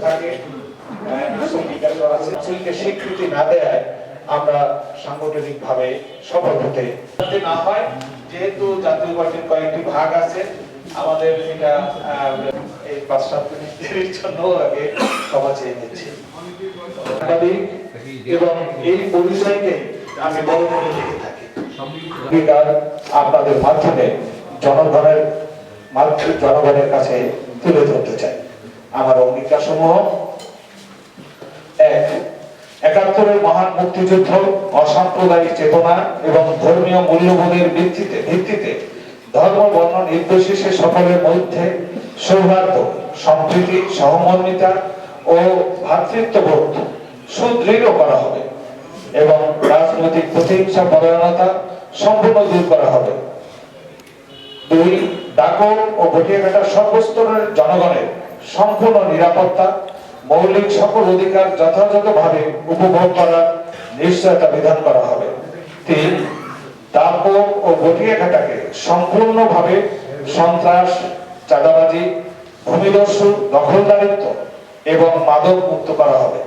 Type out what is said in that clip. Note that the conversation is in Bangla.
থাকে আহ, আছে। স্বীকৃতি না দেয় আমরা সাংগঠনিক ভাবে সফল হতে যাতে না হয় যেহেতু জাতীয় পার্টির কয়েকটি ভাগ আছে আমাদের এটা এই পাঁচ সাত মিনিটের জন্য আগে চেয়ে নিচ্ছি। এবং এই পরিচয়কে আমি বড় করে দেখে থাকি। আপনাদের মাধ্যমে জনগণের মাধ্যমে জনগণের কাছে তুলে ধরতে চাই। আমার অঙ্গীকার সমূহ এক, একাত্তরের মহান মুক্তিযুদ্ধ, অসাম্প্রদায়িক চেতনা এবং ধর্মীয় মূল্যবোধের ভিত্তিতে ভিত্তিতে ধর্ম, বর্ণ, নির্বিশেষে সকলের মধ্যে সৌহার্দ্য, সম্প্রীতি, সহমর্মিতা ও ভ্রাতৃত্ববোধ সুদৃঢ় করা হবে এবং রাজনৈতিক প্রতিহিংসা, পরায়ণতা সম্পূর্ণ দূর করা হবে। দুই, ডাকর ও ভটিয়াঘাটার সর্বস্তরের জনগণের সম্পূর্ণ নিরাপত্তা, মৌলিক সকল অধিকার যথাযথভাবে উপভোগ করার নিশ্চয়তা বিধান করা হবে। তিন, দাপক ও ভটিয়াঘাটাকে সম্পূর্ণভাবে সন্ত্রাস, চাঁদাবাজি, ভূমিদস্যু, দখলদারিত্ব এবং মাদক মুক্ত করা হবে।